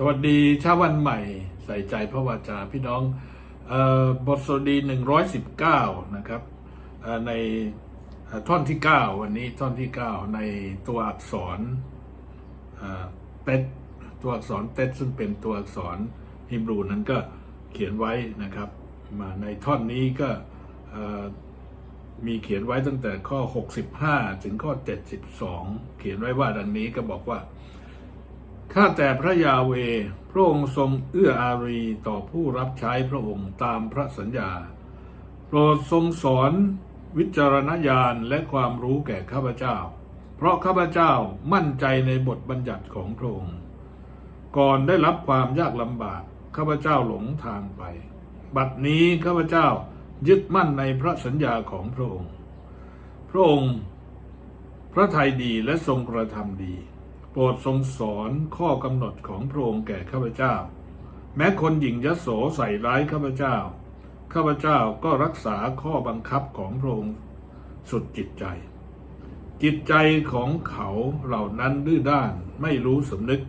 สวัสดีเช้าวันใหม่ใส่ใจพระวาจาพี่น้องออบทสวดี 119 นะครับเอ่อในท่อนที่ 9 วันนี้ท่อนที่ 9 ในตัวอักษรเต็ดตัวอักษรเต็ดซึ่งเป็นตัวอักษรฮิบรูนั้นก็เขียนไว้นะครับมาในท่อนนี้ก็มีเขียนไว้ตั้งแต่ข้อ 65 ถึงข้อ 72 เขียนไว้ว่าดังนี้ก็บอกว่า ข้าแต่พระยาเว พระองค์ทรงเอื้ออารีต่อผู้รับใช้พระองค์ตามพระสัญญา โปรดทรงสอนวิจารณญาณและความรู้แก่ข้าพเจ้า เพราะข้าพเจ้ามั่นใจในบทบัญญัติของพระองค์ ก่อนได้รับความยากลำบากข้าพเจ้าหลงทางไป บัดนี้ข้าพเจ้ายึดมั่นในพระสัญญาของพระองค์ พระองค์ พระทัยดีและทรงกระทำดี รดทรงสอนข้อกำหนดของพระองค์แก่ข้าพเจ้า แม้คนหญิงยโสใส่ร้ายข้าพเจ้า ข้าพเจ้าก็รักษาข้อบังคับของพระองค์สุดจิตใจ จิตใจของเขาเหล่านั้นดื้อด้านไม่รู้สำนึก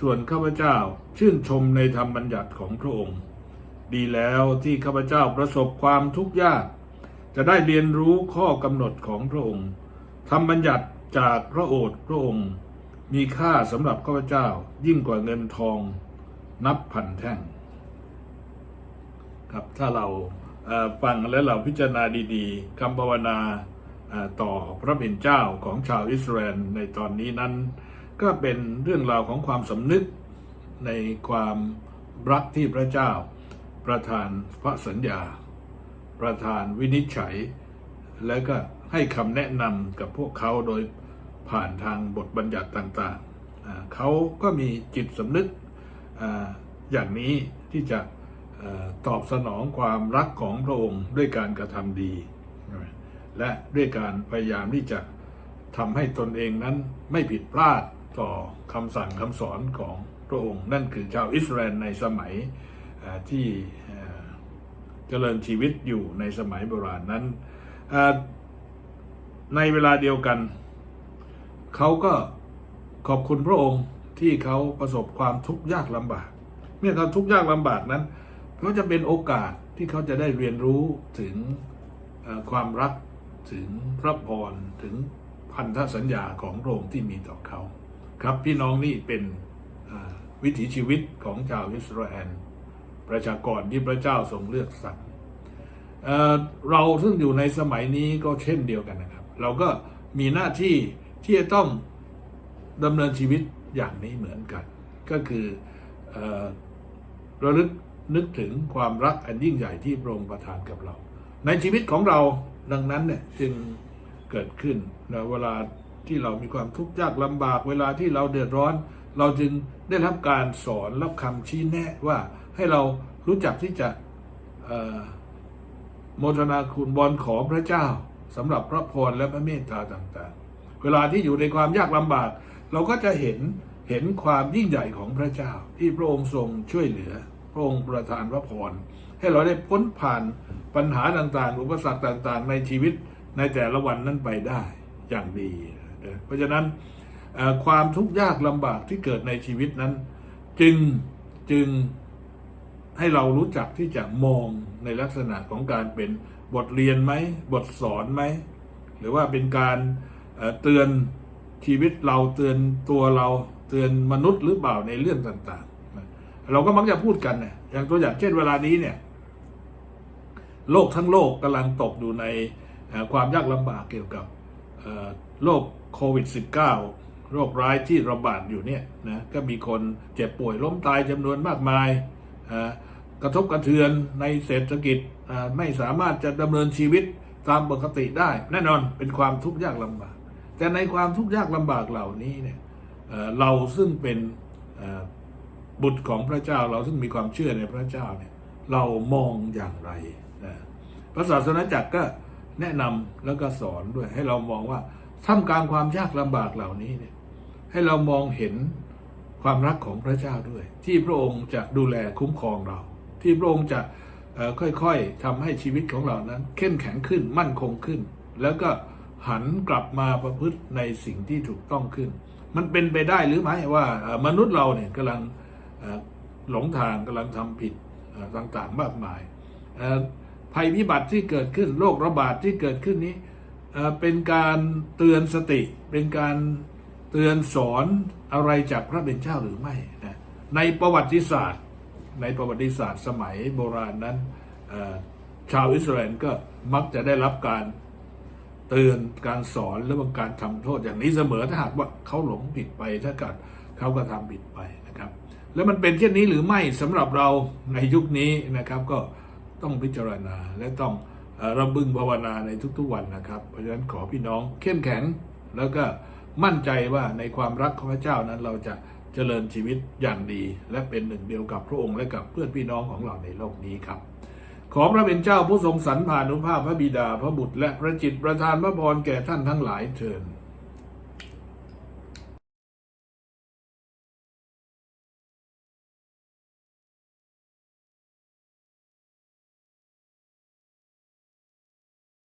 ส่วนข้าพเจ้าชื่นชมในธรรมบัญญัติของพระองค์ ดีแล้วที่ข้าพเจ้าประสบความทุกข์ยาก จะได้เรียนรู้ข้อกำหนดของพระองค์ธรรมบัญญัติจากพระโอษฐ์พระองค์ มีค่าสำหรับข้าพเจ้ายิ่งกว่าเงินทองนับพันแท่ง ครับถ้าเราฟังและเราพิจารณาดีๆคำภาวนาต่อพระเป็นเจ้าของชาวอิสราเอลในตอนนี้นั้น ก็เป็นเรื่องราวของความสำนึกในความรักที่พระเจ้า ประทานพระสัญญา ประทานวินิจฉัย และก็ให้คำแนะนำกับพวกเขาโดย ผ่านทางบทบัญญัติต่างๆ เขาก็มีจิตสำนึกออย่างนี้ที่จะอตอบสนองความรักของพระองค์ด้วยการกระทำดี และด้วยการพยายามที่จะทำให้ตนเองนั้นไม่ผิดพลาดต่อคำสั่งคำสอนของพระองค์ นั่นคือชาวอิสราเอลในสมัยที่เจริญชีวิตอยู่ในสมัยโบราณนั้น ในเวลาเดียวกัน เขาก็ขอบคุณพระองค์ที่เขาประสบความทุกข์ยากลำบาก เมื่อเขาทุกข์ยากลำบากนั้นเขาจะเป็นโอกาสที่เขาจะได้เรียนรู้ถึงความรักถึงพระพรถึงพันธสัญญาของพระองค์ที่มีต่อเขา ครับพี่น้องนี่เป็นวิถีชีวิตของชาวอิสราเอลประชากรที่พระเจ้าทรงเลือกสรรเเราซึ่งอยู่ในสมัยนี้ก็เช่นเดียวกันนะครับ เราก็มีหน้าที่ ที่จะต้องดำเนินชีวิตอย่างนี้เหมือนกัน ก็คืออระลึกนึกถึงความรักอันยิ่งใหญ่ที่พระองค์ประทานกับเรา ในชีวิตของเราดังนั้นเนี่ยจึงเกิดขึ้นนะเวลาที่เรามีความทุกข์ยากลำบาก เวลาที่เราเดือดร้อน เราจึงได้รับการสอนรับคำชี้แนะว่าให้เรารู้จักที่จะโมทนาคุณบอลขอพระเจ้าสำหรับพระพรและพระเมตตาต่างๆ เวลาที่อยู่ในความยากลำบาก เราก็จะเห็นเห็นความยิ่งใหญ่ของพระเจ้า ที่พระองค์ทรงช่วยเหลือ พระองค์ประทานพระพรให้เราได้พ้นผ่านปัญหาต่างๆ อุปสรรคต่างๆ ในชีวิตในแต่ละวันนั้นไปได้อย่างดี เพราะฉะนั้นความทุกข์ยากลำบากที่เกิดในชีวิตนั้น จึงจึงให้เรารู้จักที่จะมองในลักษณะของการเป็นบทเรียนไหม บทสอนไหม หรือว่าเป็นการ เตือนชีวิตเราเตือนตัวเราเตือนมนุษย์หรือเปล่าในเรื่องต่างๆ เราก็มักจะพูดกันเนี่ยอย่างตัวอย่างเช่นเวลานี้เนี่ยโลกทั้งโลกกำลังตกอยู่ในความยากลำบากเกี่ยวกับโรคโควิด -19 โรคร้ายที่ระบาดอยู่เนี่ยนะก็มีคนเจ็บป่วยล้มตายจำนวนมากมายกระทบกระเทือนในเศรษฐกิจไม่สามารถจะดำเนินชีวิตตามปกติได้ แน่นอนเป็นความทุกข์ยากลำบาก แต่ในความทุกข์ยากลำบากเหล่านี้เนี่ยเราซึ่งเป็นบุตรของพระเจ้าเราซึ่งมีความเชื่อในพระเจ้าเนี่ยเรามองอย่างไรนะพระศาสนาจักรก็แนะนำแล้วก็สอนด้วย ให้เรามองว่าท่ามกลางความยากลำบากเหล่านี้เนี่ยให้เรามองเห็นความรักของพระเจ้าด้วย ที่พระองค์จะดูแลคุ้มครองเรา ที่พระองค์จะค่อยๆทำให้ชีวิตของเรานั้น เข้มแข็งขึ้นมั่นคงขึ้น แล้วก็ หันกลับมาประพฤติในสิ่งที่ถูกต้องขึ้น มันเป็นไปได้หรือไม่ว่ามนุษย์เราเนี่ยกำลังหลงทางกำลังทำผิดต่างๆมากมายภัยพิบัติที่เกิดขึ้นโรคระบาดที่เกิดขึ้นนี้เป็นการเตือนสติ เป็นการเตือนสอนอะไรจากพระเป็นเจ้าหรือไม่นะในประวัติศาสตร์ ในประวัติศาสตร์สมัยโบราณนั้นชาวอิสราเอลก็มักจะได้รับการ เตือนการสอนหรือว่าการทำโทษอย่างนี้เสมอถ้าหากว่าเขาหลงผิดไปถ้าเกิดเขาก็ทำผิดไปนะครับ แล้วมันเป็นเช่นนี้หรือไม่สำหรับเราในยุคนี้นะครับ ก็ต้องพิจารณาและต้องระบึงภาวนาในทุกๆวันนะครับ เพราะฉะนั้นขอพี่น้องเข้มแข็งแล้วก็มั่นใจว่าในความรักของพระเจ้านั้นเราจะเจริญชีวิตอย่างดี และเป็นหนึ่งเดียวกับพระองค์และกับเพื่อนพี่น้องของเราในโลกนี้ครับ ขอพระเป็นเจ้าผู้ทรงสรรพานุภาพพระบิดาพระบุตรและพระจิตประทานพระพรแก่ท่านทั้งหลายเถิด